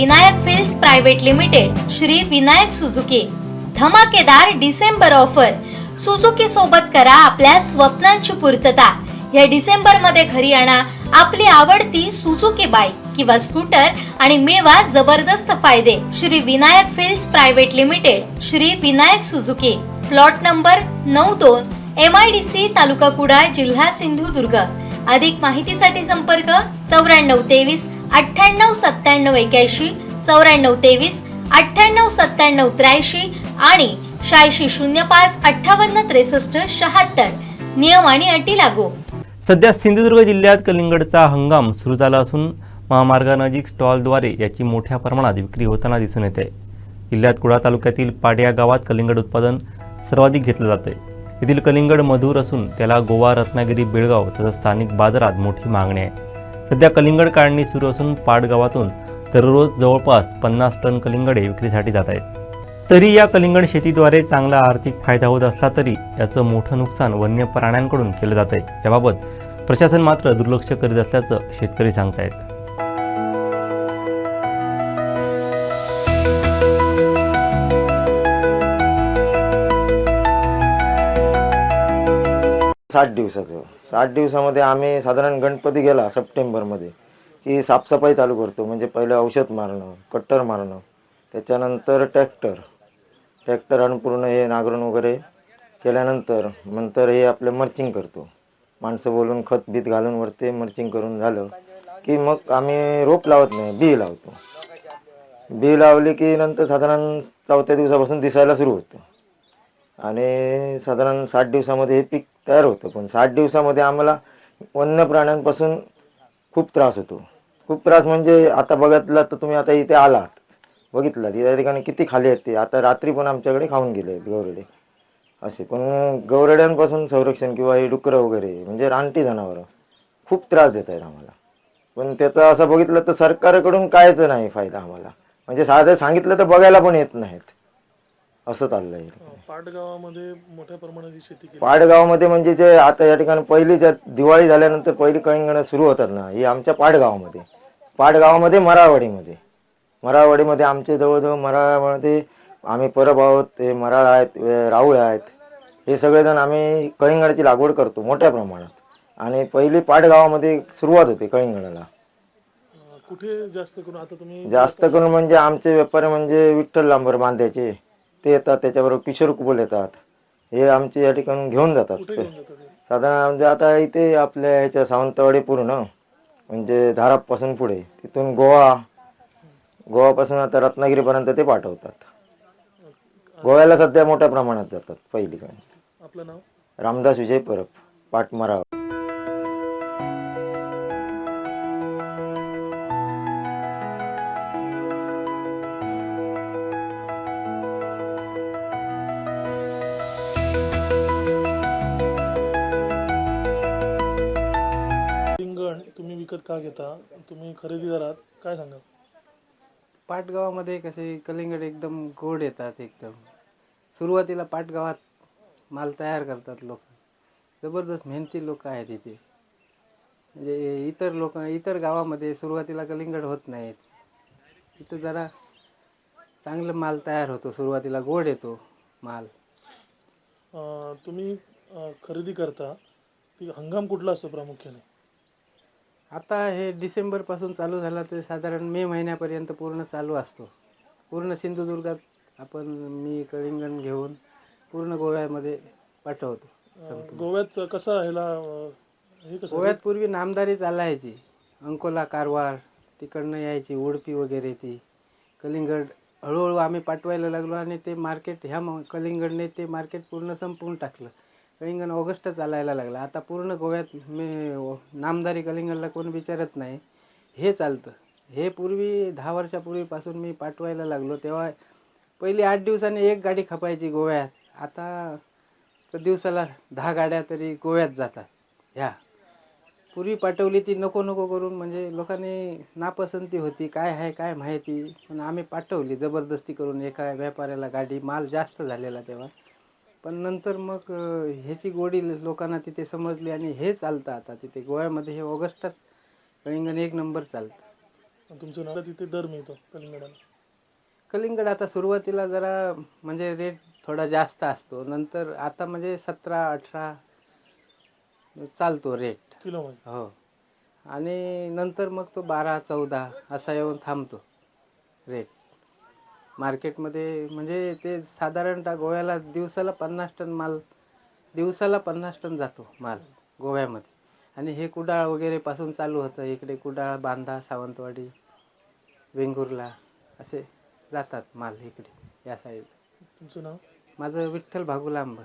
Vinayak fills private limited Shri Vinayak Suzuki. धमाकेदार December offer. Suzuki सोबत करा आपल्या स्वप्नांची पूर्तता. या डिसेंबरमध्ये घरी आणा आपली आवडती सुझुकी बाईक किंवा स्कूटर आणि मिळवा जबरदस्त फायदे. Shri Vinayak fills private limited Shri Vinayak Suzuki. Plot number नऊ दोन एम आय डी सी तालुका कुडाळ जिल्हा सिंधुदुर्ग. अधिक माहितीसाठी संपर्क चौऱ्याण्णव तेवीस अठ्ठ्याण्णव सत्त्याण्णव एक्याऐंशी चौऱ्याण्णव तेवीस अठ्ठ्याण्णव सत्त्याण्णव त्र्याऐंशी आणि शहाऐंशी शून्य पाच अठ्ठावन्न त्रेसष्ट शहात्तर. नियम आणि अटी लागू. सध्या सिंधुदुर्ग जिल्ह्यात कलिंगडचा हंगाम सुरू झाला असून महामार्गानजीक स्टॉलद्वारे याची मोठ्या प्रमाणात विक्री होताना दिसून येते. जिल्ह्यात कुडा तालुक्यातील पाडया गावात कलिंगड उत्पादन सर्वाधिक घेतलं जाते येथील कलिंगड मधुर असून त्याला गोवा रत्नागिरी बेळगाव तसंच स्थानिक बाजारात मोठी मागणी आहे. सध्या कलिंगड काढणी सुरू असून पाडगावातून दररोज जवळपास पन्नास टन कलिंगडे विक्रीसाठी जात आहेत. तरी या कलिंगड शेतीद्वारे चांगला आर्थिक फायदा होत असला तरी याचं मोठं नुकसान वन्य प्राण्यांकडून केलं जात आहे याबाबत प्रशासन मात्र दुर्लक्ष करीत असल्याचं शेतकरी सांगतायत. साठ दिवसाचं. साठ दिवसामध्ये आम्ही साधारण गणपती गेला सप्टेंबरमध्ये की साफसफाई चालू करतो म्हणजे पहिलं औषध मारणं कट्टर मारणं त्याच्यानंतर ट्रॅक्टर ट्रॅक्टर आणून पूर्ण हे नागरण वगैरे केल्यानंतर नंतर हे आपलं मर्चिंग करतो. माणसं बोलून खत बीत घालून वरते मर्चिंग करून झालं की मग आम्ही रोप लावत नाही बी लावतो. बी लावली की नंतर साधारण चौथ्या दिवसापासून दिसायला सुरू होतं. आणि साधारण साठ दिवसामध्ये हे पीक तयार होतं. पण साठ दिवसामध्ये आम्हाला वन्य प्राण्यांपासून खूप त्रास होतो. खूप त्रास म्हणजे आता बघितला तर तुम्ही आता इथे आलात. बघितलं या ठिकाणी किती खाली आहेत ते. आता रात्री पण आमच्याकडे खाऊन गेले आहेत गौरडे. असे पण गौरड्यांपासून संरक्षण किंवा हे डुकरं वगैरे म्हणजे रानटी जनावरं खूप त्रास देत आहेत आम्हाला. पण त्याचं असं बघितलं तर सरकारकडून कायच नाही फायदा आम्हाला. म्हणजे साधं सांगितलं तर बघायला पण येत नाहीत. असं चाललंय. पाटगावामध्ये मोठ्या प्रमाणात शेती केली. पाडगावमध्ये म्हणजे जे आता या ठिकाणी पहिली ज्या दिवाळी झाल्यानंतर पहिली कळंगणं सुरू होतात ना ही आमच्या पाडगावामध्ये पाडगावामध्ये मरावाडीमध्ये मरावाडीमध्ये आमचे जवळजवळ मरावामध्ये आम्ही परब आहोत ते मराळ आहेत राऊळ आहेत. हे सगळेजण आम्ही कळिंगडाची लागवड करतो मोठ्या प्रमाणात. आणि पहिली पाडगावामध्ये सुरुवात होते कळिंगडाला अं, कुठे जास्त करून आता तुम्ही जास्त करून म्हणजे आमचे व्यापारी म्हणजे विठ्ठल लांबर बांध्याचे ते येतात त्याच्याबरोबर किशोर कुबल येतात. हे आमचे या ठिकाणी घेऊन जातात. कुठे घेऊन जातात हे? साधारण म्हणजे आता इथे आपल्या ह्याच्या सावंतवाडी पूर्ण म्हणजे धारापासून पुढे. तिथून गोवा गोवापासून आता रत्नागिरीपर्यंत ते पाठवतात. गोव्याला सध्या मोठ्या प्रमाणात जातात पहिली काय आपलं नाव? रामदास विजय परब पाटमरा विकत का घेता? तुम्ही खरेदीदार आहात काय सांगाल? पाटगावामध्ये कसे कलिंगड एकदम गोड येतात एकदम. सुरुवातीला पाटगावात माल तयार करतात लोक. जबरदस्त मेहनती लोक आहेत इथे. म्हणजे इतर लोक इतर गावामध्ये सुरुवातीला कलिंगड होत नाहीत. इथं जरा चांगलं माल तयार होतो सुरुवातीला गोड येतो माल. तुम्ही खरेदी करता ती हंगाम कुठला असतो प्रामुख्याने? आता हे डिसेंबरपासून चालू झाला तर साधारण मे महिन्यापर्यंत पूर्ण चालू असतो. पूर्ण सिंधुदुर्गात आपण मी कलिंगण घेऊन पूर्ण गोव्यामध्ये पाठवतो. गोव्यात कसं ह्याला गोव्यात पूर्वी नामदारी चालायची. अंकोला कारवार तिकडनं यायची उडपी वगैरे ती. कलिंगड हळूहळू आम्ही पाठवायला लागलो आणि ते मार्केट ह्या कलिंगडने ते मार्केट पूर्ण संपवून टाकलं. कलिंगण ऑगस्ट चालायला लागला. आता पूर्ण गोव्यात मी नामदारी कलिंगणला कोण विचारत नाही. हे चालतं. हे पूर्वी दहा वर्षापूर्वीपासून मी पाठवायला लागलो. तेव्हा पहिली आठ दिवसांनी एक गाडी खपायची गोव्यात. आता तर दिवसाला दहा गाड्या तरी गोव्यात जातात. ह्या. पूर्वी पाठवली ती नको नको करून म्हणजे लोकांनी नापसंती होती. काय आहे काय माहिती. पण आम्ही पाठवली. जबरदस्ती करून एका व्यापाऱ्याला गाडी माल जास्त झालेला तेव्हा. पण नंतर मग अं, ह्याची गोडी लोकांना तिथे समजली आणि हे चालतं आता तिथे. गोव्यामध्ये हे ऑगस्टच कळिंगण एक नंबर चालतं. आणि तुमचं नाव? तिथे दर मिळतो कलिंगडाला. कलिंगड आता सुरुवातीला जरा म्हणजे रेट थोडा जास्त असतो. नंतर आता म्हणजे सतरा अठरा चालतो रेट किलोमध्ये हो. आणि नंतर मग तो बारा चौदा असा येऊन थांबतो रेट मार्केटमध्ये म्हणजे ते साधारणतः गोव्याला दिवसाला पन्नास टन माल दिवसाला पन्नास टन जातो माल गोव्यामध्ये. आणि हे कुडाळ वगैरे पासून चालू होतं. इकडे कुडाळ बांधा सावंतवाडी वेंगुर्ला असे जातात माल इकडे या साईड तुमचं नाव? माझं विठ्ठल भागुलांबर.